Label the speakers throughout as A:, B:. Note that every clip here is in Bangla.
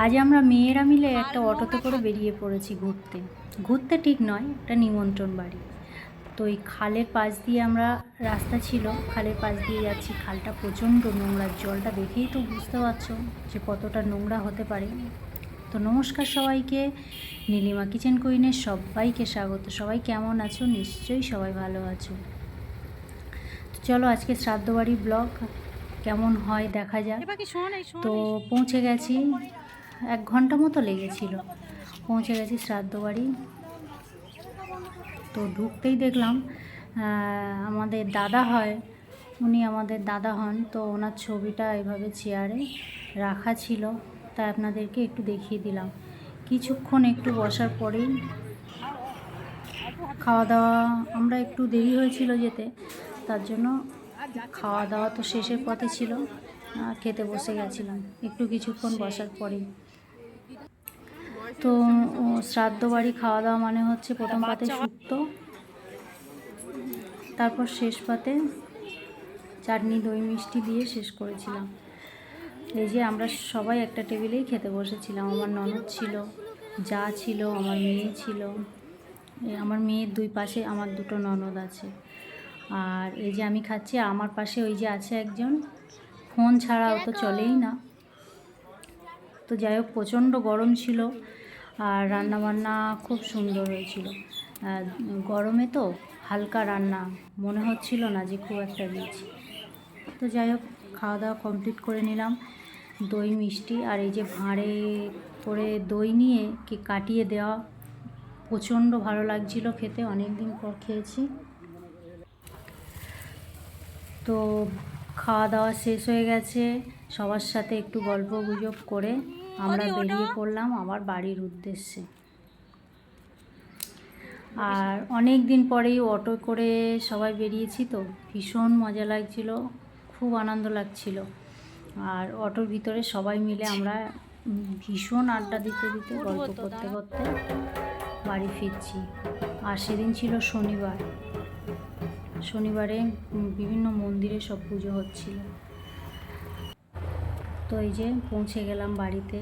A: আজ আমরা মেয়েরা মিলে একটা অটোতে করে বেরিয়ে পড়েছি ঘুরতে। ঘুরতে ঠিক নয় একটা নিমন্ত্রণ বাড়ি। তো এই খালের পাশ দিয়ে আমরা রাস্তা ছিল খালের পাশ দিয়ে যাচ্ছি। খালটা প্রচণ্ড নোংরা জলটা দেখেই তো বুঝতে পারছ যে কতটা নোংরা হতে পারে। তো নমস্কার সবাইকে নীলিমা কিচেন কুইনের সবাইকে স্বাগত। সবাই কেমন আছো? নিশ্চয়ই সবাই ভালো আছো। তো চলো আজকে শ্রাদ্ধ বাড়ি ব্লগ কেমন হয় দেখা যাক। তো পৌঁছে গেছি। এক ঘণ্টা মতো লেগেছিল। পৌঁছে গেছি শ্রাদ্ধ বাড়ি। তো ঢুকতেই দেখলাম আমাদের দাদা হয়, উনি আমাদের দাদা হন, তো ওনার ছবিটা এভাবে চেয়ারে রাখা ছিল। তাই আপনাদেরকে একটু দেখিয়ে দিলাম। কিছুক্ষণ একটু বসার পরেই খাওয়া দাওয়া আমরা একটু দেরি হয়েছিল যেতে, তার জন্য খাওয়া দাওয়া তো শেষের পথে ছিল খেতে বসে গেছিলাম। একটু কিছুক্ষণ বসার পরেই। তো শ্রাদ্ধ বাড়ি খাওয়া দাওয়া মানে হচ্ছে প্রথম পাতে শুক্তো, তারপর শেষ পাতে চাটনি, দই, মিষ্টি দিয়ে শেষ করেছিলাম। এই যে আমরা সবাই একটা টেবিলেই খেতে বসেছিলাম। আমার ননদ ছিল, যা ছিল, আমার মেয়ে ছিল। আমার মেয়ের দুই পাশে আমার দুটো ননদ আছে। আর এই যে আমি খাচ্ছি আমার পাশে ওই যে আছে একজন। ফোন ছাড়াও তো চলেই না। তো যাই হোক, প্রচণ্ড গরম ছিল। আর রান্নাবান্না খুব সুন্দর হয়েছিল। গরমে তো হালকা রান্না মনে হচ্ছিল না যে খুব একটা দিয়েছি তো যাই হোক, খাওয়া দাওয়া কমপ্লিট করে নিলাম। দই, মিষ্টি আর এই যে ভাঁড়ে করে দই নিয়ে কি কাটিয়ে দেওয়া প্রচণ্ড ভালো লাগছিল খেতে অনেক দিন পর খেয়েছি। তো খাওয়া দাওয়া শেষ হয়ে গেছে। সবার সাথে একটু গল্প গুজব করে আমরা বেরিয়ে পড়লাম আমার বাড়ির উদ্দেশ্যে। আর অনেক দিন পরেই অটো করে সবাই বেরিয়েছি তো ভীষণ মজা লাগছিল খুব আনন্দ লাগছিল। আর অটোর ভিতরে সবাই মিলে আমরা ভীষণ আড্ডা দিতে দিতে গল্প করতে করতে বাড়ি ফিরছি। আর সেদিন ছিল শনিবার। শনিবারে বিভিন্ন মন্দিরে সব পুজো হচ্ছিল। তো এই যে পৌঁছে গেলাম বাড়িতে।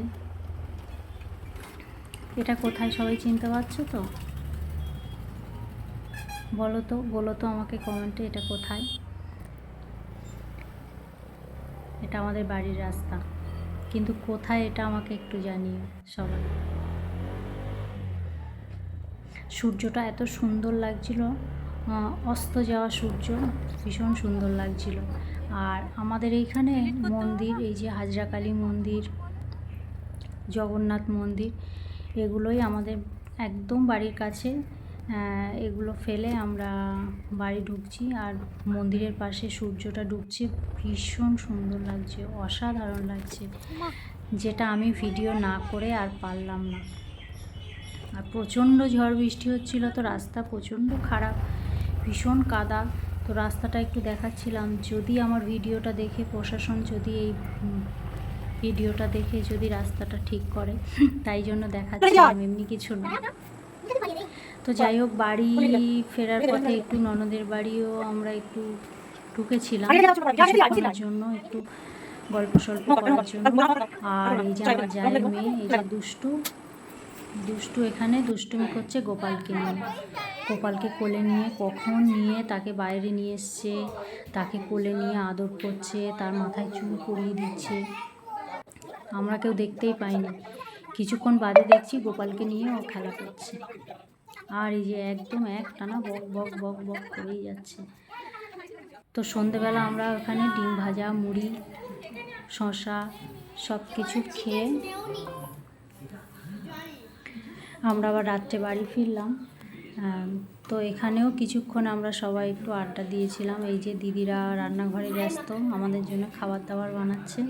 A: এটা কোথায় সবাই চিনতে পারছ তো? বলো তো বলো তো আমাকে কমেন্টে এটা কোথায়? এটা আমাদের বাড়ির রাস্তা। কিন্তু কোথায় এটা আমাকে একটু জানিও সবাই। সূর্যটা এত সুন্দর লাগছিল অস্ত যাওয়া সূর্য, ভীষণ সুন্দর লাগছিল। আর আমাদের এইখানে মন্দির এই যে হাজরাকালী মন্দির জগন্নাথ মন্দির এগুলোই আমাদের একদম বাড়ির কাছে। এগুলো ফেলে আমরা বাড়ি ঢুকছি আর মন্দিরের পাশে সূর্যটা ডুবছে ভীষণ সুন্দর লাগছে অসাধারণ লাগছে। যেটা আমি ভিডিও না করে আর পারলাম না। আর প্রচণ্ড ঝড় বৃষ্টি হচ্ছিল তো রাস্তা প্রচণ্ড খারাপ ভীষণ কাদা। তো রাস্তাটা একটু দেখাচ্ছিলাম। যদি আমার ভিডিওটা দেখে প্রশাসন যদি এই ভিডিওটা দেখে যদি রাস্তাটা ঠিক করে তাই জন্য দেখাচ্ছিলাম এমনি কিছু না। তো যাই হোক বাড়ি ফেরার পথে একটু ননদের বাড়িও আমরা একটু ঢুকেছিলাম। জন্য একটু গল্প সল্প করার জন্য। আর এই যে আমার জায়ের মেয়ে এই যে দুষ্টু দুষ্টু এখানে দুষ্টুমি করছে গোপালকে নিয়ে। গোপালকে কোলে নিয়ে কখন নিয়ে তাকে বাইরে নিয়ে এসছে, তাকে কোলে নিয়ে আদর করছে, তার মাথায় চুল পরিয়ে দিচ্ছে, আমরা কেউ দেখতেই পাইনি। কিছুক্ষণ বাদে দেখছি গোপালকে নিয়ে ও খেলা করছে। আর এই যে একদম এক টানা বক বক বক বক করেই যাচ্ছে। তো সন্ধেবেলা আমরা ওখানে ডিম ভাজা, মুড়ি শশা সব কিছু খেয়ে আমরা আবার রাত্রে বাড়ি ফিরলাম। তো এখানেও কিছুক্ষণ আমরা সবাই একটু আড্ডা দিয়েছিলাম। এই যে দিদিরা রান্নাঘরে ব্যস্ত আমাদের জন্য খাবার দাবার বানাচ্ছে।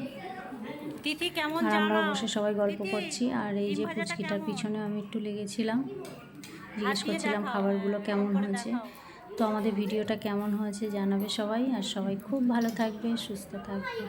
A: আর আমরা বসে সবাই গল্প করছি। আর এই যে পুচকিটার পিছনে আমি একটু লেগেছিলাম। জিজ্ঞেস করছিলাম খাবারগুলো কেমন হয়েছে। তো আমাদের ভিডিওটা কেমন হয়েছে জানাবে সবাই। আর সবাই খুব ভালো থাকবে সুস্থ থাকবে।